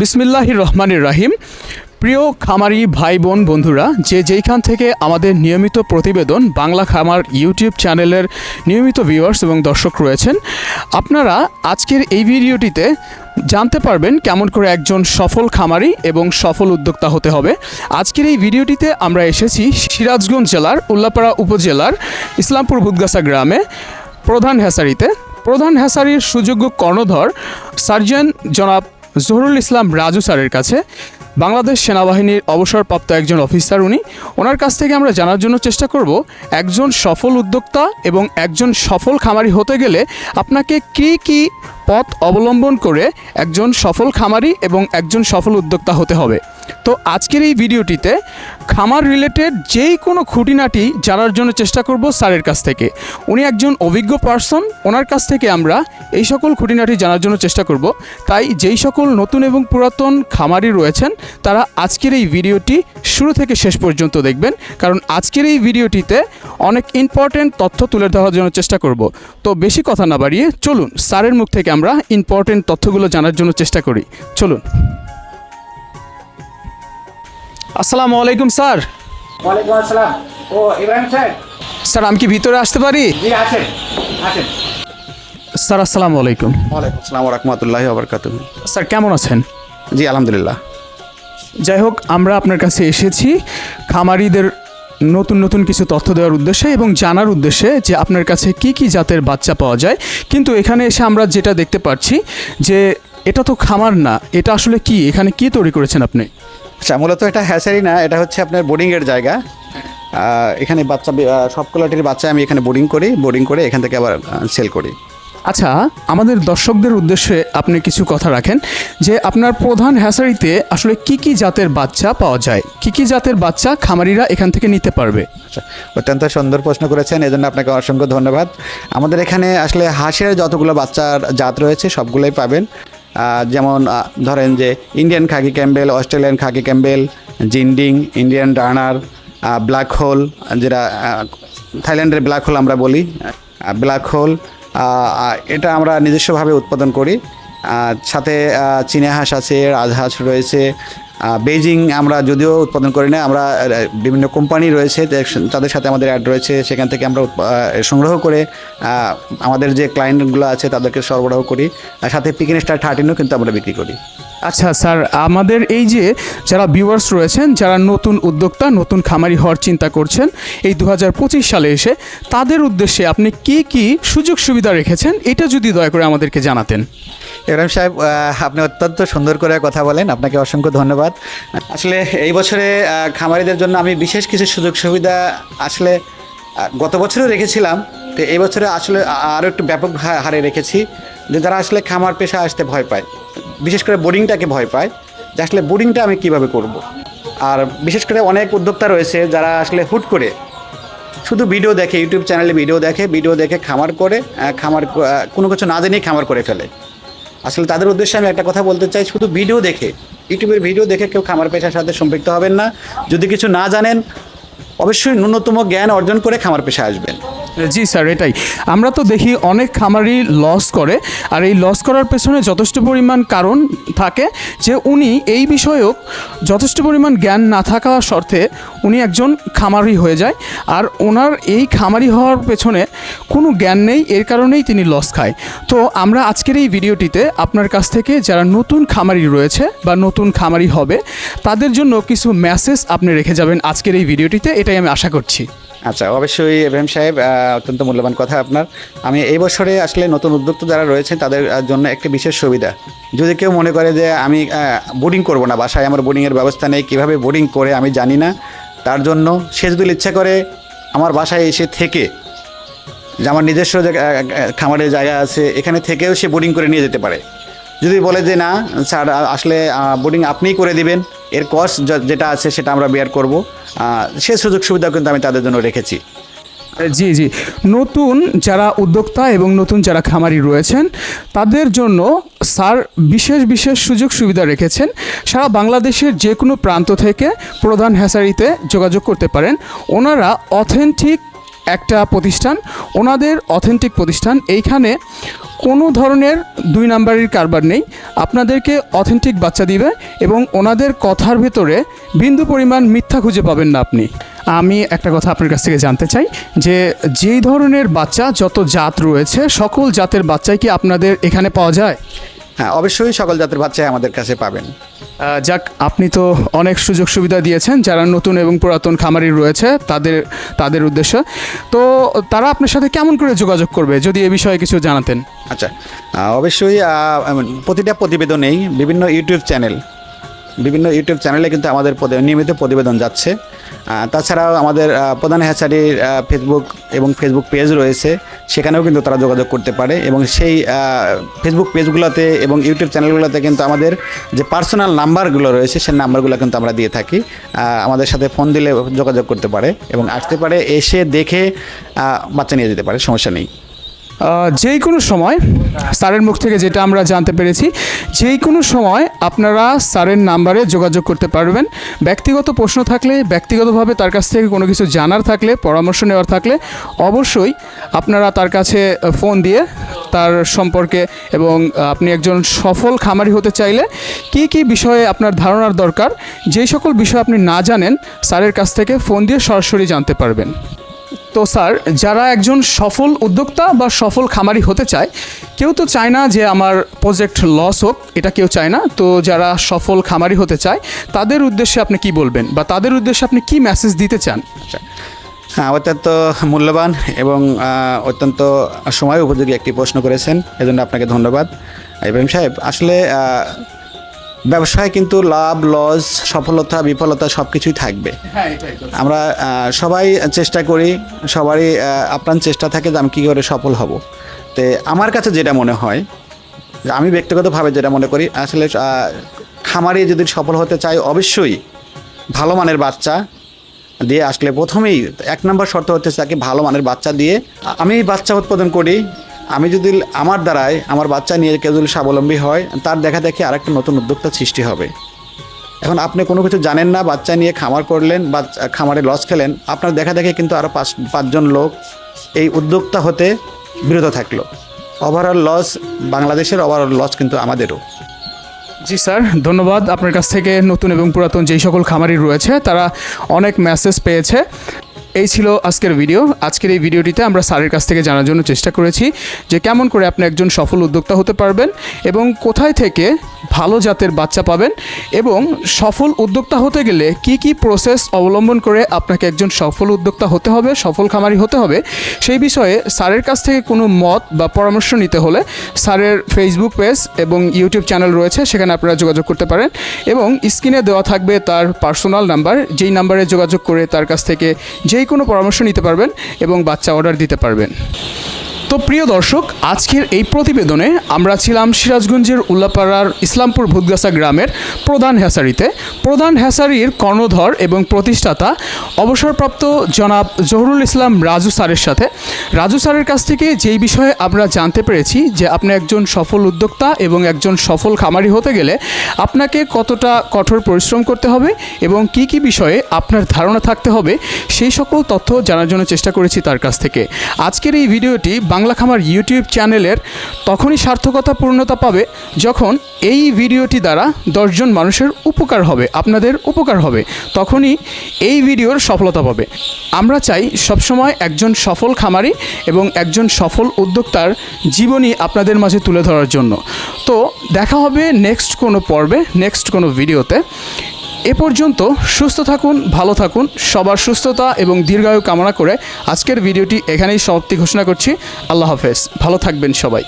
বিসমিল্লাহির রহমানির রাহিম। প্রিয় খামারি ভাই বোন বন্ধুরা, যে যেইখান থেকে আমাদের নিয়মিত প্রতিবেদন বাংলা খামার ইউটিউব চ্যানেলের নিয়মিত ভিউয়ার্স এবং দর্শক রয়েছেন, আপনারা আজকের এই ভিডিওটিতে জানতে পারবেন কেমন করে একজন সফল খামারি এবং সফল উদ্যোক্তা হতে হবে। আজকের এই ভিডিওটিতে আমরা এসেছি সিরাজগঞ্জ জেলার উল্লাপাড়া উপজেলার ইসলামপুর বুদগাছা গ্রামে প্রধান হ্যাসারিতে প্রধান হ্যাসারির সুযোগ্য কর্ণধর সার্জন জনাব জহুরুল ইসলাম রাজু স্যারের কাছে বাংলাদেশ সেনাবাহিনীর অবসরপ্রাপ্ত একজন অফিসার উনি। ওনার কাছ থেকে আমরা জানার জন্য চেষ্টা করব, একজন সফল উদ্যোক্তা এবং একজন সফল খামারি হতে গেলে আপনাকে কি কী পথ অবলম্বন করে একজন সফল খামারি এবং একজন সফল উদ্যোক্তা হতে হবে। তো আজকের এই ভিডিওটিতে খামার রিলেটেড যেই কোনো খুঁটিনাটি জানার জন্য চেষ্টা করব স্যারের কাছ থেকে। উনি একজন অভিজ্ঞ পার্সন ওনার কাছ থেকে আমরা এই সকল খুঁটিনাটি জানার জন্য চেষ্টা করব। তাই যেই সকল নতুন এবং পুরাতন খামারি রয়েছেন, তারা আজকের এই ভিডিওটি শুরু থেকে শেষ পর্যন্ত দেখবেন। কারণ আজকের এই ভিডিওটিতে অনেক ইম্পর্ট্যান্ট তথ্য তুলে ধরার জন্য চেষ্টা করব। তো বেশি কথা না বাড়িয়ে চলুন স্যারের মুখ থেকে আমরা ইম্পর্ট্যান্ট তথ্যগুলো জানার জন্য চেষ্টা করি। চলুন। আসসালামু আলাইকুম স্যার। ওয়ালাইকুম আসসালাম। ও ইব্রাহিম সাহেব স্যার আমি কি ভিতরে আসতে পারি? জি আসেন আসেন। স্যার আসসালামু আলাইকুম। ওয়ালাইকুম আসসালাম রহমতুল্লাহি আবরকাত স্যার কেমন আছেন? জি আলহামদুলিল্লাহ। যাই হোক আমরা আপনার কাছে এসেছি। খামারিদের নতুন নতুন কিছু তথ্য দেওয়ার উদ্দেশ্যে এবং জানার উদ্দেশ্যে যে আপনার কাছে কি কি জাতের বাচ্চা পাওয়া যায়। কিন্তু এখানে এসে আমরা যেটা দেখতে পাচ্ছি যে এটা তো খামার না, এটা আসলে কি? এখানে কি তৈরি করেছেন আপনি? আচ্ছা মূলত এটা হ্যাচারি না, এটা হচ্ছে আপনার বোর্ডিংয়ের জায়গা। এখানে বাচ্চা সব কোয়ালিটির বাচ্চা আমি এখানে বোর্ডিং করি, বোর্ডিং করে এখান থেকে আবার সেল করি। আচ্ছা আমাদের দর্শকদের উদ্দেশ্যে আপনি কিছু কথা রাখেন যে আপনার প্রধান হ্যাসারিতে আসলে কি কি জাতের বাচ্চা পাওয়া যায়? কি কি জাতের বাচ্চা খামারিরা এখান থেকে নিতে পারবে? আচ্ছা অত্যন্ত সুন্দর প্রশ্ন করেছেন এই জন্য আপনাকে অসংখ্য ধন্যবাদ। আমাদের এখানে আসলে হাঁসের যতগুলো বাচ্চার জাত রয়েছে, সবগুলোই পাবেন। যেমন ধরেন যে Indian khaki Campbell, Australian khaki Campbell, Jinding, Indian ডানার ব্ল্যাক হোল, যেটা থাইল্যান্ডের ব্ল্যাক হোল আমরা বলি। ব্ল্যাক হোল এটা আমরা নিজস্বভাবে উৎপাদন করি। সাথে চীনা হাঁস আছে, রাজহাঁস রয়েছে। বেজিং আমরা যদিও উৎপাদন করি না, আমরা বিভিন্ন কোম্পানি রয়েছে তাদের সাথে আমাদের অ্যাড রয়েছে। সেখান থেকে আমরা সংগ্রহ করে আমাদের যে ক্লায়েন্টগুলো আছে, তাদেরকে সরবরাহ করি। সাথে পিকিন স্টার থার্টিনও কিন্তু আমরা বিক্রি করি। আচ্ছা স্যার, আমাদের এই যে যারা ভিউয়ার্স রয়েছেন, যারা নতুন উদ্যোক্তা, নতুন খামারি হওয়ার চিন্তা করছেন, এই দু হাজার পঁচিশ সালে এসে তাদের উদ্দেশ্যে আপনি কি কি সুযোগ সুবিধা রেখেছেন? এটা যদি দয়া করে আমাদেরকে জানাতেন। ইব্রাহিম সাহেব আপনি অত্যন্ত সুন্দর করে কথা বলেন, আপনাকে অসংখ্য ধন্যবাদ। আসলে এই বছরে খামারিদের জন্য আমি বিশেষ কিছু সুযোগ সুবিধা আসলে গত বছরও রেখেছিলাম, তো এই বছরে আসলে আরও একটু ব্যাপক হারে রেখেছি, যে যারা আসলে খামার পেশা আসতে ভয় পায়। বিশেষ করে বোর্ডিংটাকে ভয় পায় যে আসলে বোর্ডিংটা আমি কীভাবে করব। আর বিশেষ করে অনেক উদ্যোক্তা রয়েছে যারা আসলে হুট করে শুধু ভিডিও দেখে ইউটিউব চ্যানেলে ভিডিও দেখে ভিডিও দেখে খামার করে খামার কোনো কিছু না জেনেই খামার করে ফেলে। আসলে তাদের উদ্দেশ্যে আমি একটা কথা বলতে চাই, শুধু ভিডিও দেখে ইউটিউবের ভিডিও দেখে কেউ খামার পেশার সাথে সম্পৃক্ত হবেন না। যদি কিছু না জানেন, অবশ্যই ন্যূনতম জ্ঞান অর্জন করে খামার পেশা আসবেন। জি স্যার, এটাই। আমরা তো দেখি অনেক খামারি লস করে, আর এই লস করার পেছনে যথেষ্ট পরিমাণ কারণ থাকে যে উনি এই বিষয়ক যথেষ্ট পরিমাণ জ্ঞান না থাকা শর্তে উনি একজন খামারি হয়ে যায়, আর ওনার এই খামারি হওয়ার পেছনে কোনো জ্ঞান নেই, এর কারণেই তিনি লস খায়। তো আমরা আজকের এই ভিডিওটিতে আপনার কাছ থেকে যারা নতুন খামারি রয়েছে বা নতুন খামারি হবে, তাদের জন্য কিছু মেসেজ আপনি রেখে যাবেন আজকের এই ভিডিওটিতে, এটাই আমি আশা করছি। আচ্ছা অবশ্যই এভএম সাহেব অত্যন্ত মূল্যবান কথা আপনার। আমি এই বছরে আসলে নতুন উদ্যোক্তা যারা রয়েছে তাদের জন্য একটি বিশেষ সুবিধা। যদি কেউ মনে করে যে আমি বোর্ডিং করব না, বাসায় আমার বোর্ডিংয়ের ব্যবস্থা নেই, কীভাবে বোর্ডিং করে আমি জানি না, তার জন্য সে যদি ইচ্ছা করে আমার বাসায় এসে থেকে, যে আমার নিজস্ব যে খামারের জায়গা আছে, এখানে থেকেও সে বোর্ডিং করে নিয়ে যেতে পারে। যদি বলে যে না, স্যার আসলে বোর্ডিং আপনিই করে দিবেন, এর কস্ট যেটা আছে সেটা আমরা বেয়ার করব সে সুযোগ সুবিধা কিন্তু আমি তাদের জন্য রেখেছি। জি জি। নতুন যারা উদ্যোক্তা এবং নতুন যারা খামারি রয়েছেন, তাদের জন্য স্যার বিশেষ বিশেষ সুযোগ সুবিধা রেখেছেন। সারা বাংলাদেশের যে কোনো প্রান্ত থেকে প্রধান হ্যাসারিতে যোগাযোগ করতে পারেন। ওনারা অথেন্টিক একটা প্রতিষ্ঠান, ওনাদের অথেন্টিক প্রতিষ্ঠান। এইখানে কোনো ধরনের দুই নাম্বারের কারবার নেই। আপনাদেরকে অথেন্টিক বাচ্চা দিবে এবং ওনাদের কথার ভেতরে বিন্দু পরিমাণ মিথ্যা খুঁজে পাবেন না আপনি। আমি একটা কথা আপনার কাছ থেকে জানতে চাই যে, যেই ধরনের বাচ্চা, যত জাত রয়েছে, সকল জাতের বাচ্চাই কি আপনাদের এখানে পাওয়া যায়? হ্যাঁ অবশ্যই সকল জাতের বাচ্চাই আমাদের কাছে পাবেন। যাক, আপনি তো অনেক সুযোগ সুবিধা দিয়েছেন, যারা নতুন এবং পুরাতন খামারি রয়েছে, তাদের তাদের উদ্দেশ্যে। তো তারা আপনার সাথে কেমন করে যোগাযোগ করবে, যদি এ বিষয়ে কিছু জানাতেন? আচ্ছা অবশ্যই প্রতিটা প্রতিবেদনেই বিভিন্ন ইউটিউব চ্যানেল বিভিন্ন ইউটিউব চ্যানেলে কিন্তু আমাদের নিয়মিত প্রতিবেদন যাচ্ছে। তাছাড়াও আমাদের প্রধান হ্যাচারির ফেসবুক এবং ফেসবুক পেজ রয়েছে। সেখানেও কিন্তু তারা যোগাযোগ করতে পারে এবং সেই ফেসবুক পেজগুলোতে এবং ইউটিউব চ্যানেলগুলোতে কিন্তু আমাদের যে পার্সোনাল নাম্বারগুলো রয়েছে, সেই নাম্বারগুলো কিন্তু আমরা দিয়ে থাকি। আমাদের সাথে ফোন দিলে যোগাযোগ করতে পারে এবং আসতে পারে, এসে দেখে বাচ্চা নিয়ে যেতে পারে, সমস্যা নেই। যেই কোনো সময় স্যারের মুখ থেকে যেটা আমরা জানতে পেরেছি, যেই কোনো সময় আপনারা স্যারের নাম্বারে যোগাযোগ করতে পারবেন। ব্যক্তিগত প্রশ্ন থাকলে, ব্যক্তিগতভাবে তার কাছ থেকে কোনো কিছু জানার থাকলে, পরামর্শ নেওয়ার থাকলে অবশ্যই আপনারা তার কাছে ফোন দিয়ে তার সম্পর্কে এবং আপনি একজন সফল খামারি হতে চাইলে কি কি বিষয়ে আপনার ধারণার দরকার, যেই সকল বিষয় আপনি না জানেন, স্যারের কাছ থেকে ফোন দিয়ে সরাসরি জানতে পারবেন। তো স্যার, যারা একজন সফল উদ্যোক্তা বা সফল খামারি হতে চায়, কেউ তো চায় না যে আমার প্রজেক্ট লস হোক, এটা কেউ চায় না। তো যারা সফল খামারি হতে চায়, তাদের উদ্দেশ্যে আপনি কি বলবেন বা তাদের উদ্দেশ্যে আপনি কি মেসেজ দিতে চান? হ্যাঁ অত্যন্ত মূল্যবান এবং অত্যন্ত সময় উপযোগী একটি প্রশ্ন করেছেন। এজন্য আপনাকে ধন্যবাদ। ইব্রাহিম সাহেব, আসলে ব্যবসায় কিন্তু লাভ লস সফলতা বিফলতা সব কিছুই থাকবে আমরা সবাই চেষ্টা করি সবারই আপ্রাণ চেষ্টা থাকে যে আমি কী করে সফল হব। তো আমার কাছে যেটা মনে হয় যে আমি ব্যক্তিগতভাবে যেটা মনে করি আসলে খামারে যদি সফল হতে চাই অবশ্যই ভালো মানের বাচ্চা দিয়ে আসলে প্রথমেই এক নম্বর শর্ত হচ্ছে তাকে ভালো মানের বাচ্চা দিয়ে আমি বাচ্চা উৎপাদন করি আমি যদি আমার দ্বারাই আমার বাচ্চা নিয়ে কেউ যদি স্বাবলম্বী হয়, তার দেখা দেখি আরেকটা নতুন উদ্যোক্তা সৃষ্টি হবে। এখন আপনি কোনো কিছু জানেন না, বাচ্চা নিয়ে খামার করলেন বা খামারে লস খেলেন, আপনার দেখা দেখে কিন্তু আরও পাঁচ, পাঁচজন লোক এই উদ্যোক্তা হতে বিরত থাকল। ওভারঅল লস বাংলাদেশের ওভারঅল লস কিন্তু আমাদেরও। জি স্যার, ধন্যবাদ। আপনার কাছ থেকে নতুন এবং পুরাতন যেই সকল খামারি রয়েছে, তারা অনেক মেসেজ পেয়েছে। এই ছিল আজকের ভিডিও আজকের এই ভিডিওটিতে আমরা স্যারের কাছ থেকে জানার জন্য চেষ্টা করেছি যে কেমন করে আপনি একজন সফল উদ্যোক্তা হতে পারবেন এবং কোথায় থেকে ভালো জাতের বাচ্চা পাবেন এবং সফল উদ্যোক্তা হতে গেলে কি কি প্রসেস অবলম্বন করে আপনাকে একজন সফল উদ্যোক্তা হতে হবে, সফল খামারি হতে হবে, সেই বিষয়ে স্যারের কাছ থেকে কোনো মত বা পরামর্শ নিতে হলে স্যারের ফেসবুক পেজ এবং ইউটিউব চ্যানেল রয়েছে, সেখানে আপনারা যোগাযোগ করতে পারেন এবং স্ক্রিনে দেওয়া থাকবে তার পার্সোনাল নাম্বার যেই নাম্বারে যোগাযোগ করে তার কাছ থেকে যেই কোনো পরামর্শ নিতে পারবেন এবং বাচ্চা অর্ডার দিতে পারবেন। তো প্রিয় দর্শক, আজকের এই প্রতিবেদনে আমরা ছিলাম সিরাজগঞ্জের উল্লাপাড়ার ইসলামপুর ভুতগাছা গ্রামের প্রধান হ্যাসারিতে। প্রধান হ্যাসারির কর্ণধর এবং প্রতিষ্ঠাতা অবসরপ্রাপ্ত জনাব জহুরুল ইসলাম রাজু স্যারের সাথে। রাজু স্যারের কাছ থেকে যেই বিষয়ে আমরা জানতে পেরেছি যে আপনি একজন সফল উদ্যোক্তা এবং একজন সফল খামারি হতে গেলে আপনাকে কতটা কঠোর পরিশ্রম করতে হবে এবং কি কি বিষয়ে আপনার ধারণা থাকতে হবে, সেই সকল তথ্য জানার জন্য চেষ্টা করেছি তার কাছ থেকে। আজকের এই ভিডিওটি বাংলা খামার ইউটিউব চ্যানেলের তখনই সার্থকতা পূর্ণতা পাবে যখন এই ভিডিওটি দ্বারা দশজন মানুষের উপকার হবে, আপনাদের উপকার হবে। তখনই এই ভিডিওর সফলতা পাবে। আমরা চাই সবসময় একজন সফল খামারি এবং একজন সফল উদ্যোক্তার জীবনী আপনাদের মাঝে তুলে ধরার জন্য। তো দেখা হবে নেক্সট কোনো পর্বে নেক্সট কোনো ভিডিওতে। এ পর্যন্ত সুস্থ থাকুন, ভালো থাকুন, সবার সুস্থতা এবং দীর্ঘায়ু কামনা করে আজকের ভিডিওটি এখানেই সমাপ্তি ঘোষণা করছি। আল্লাহ হাফেজ। ভালো থাকবেন সবাই।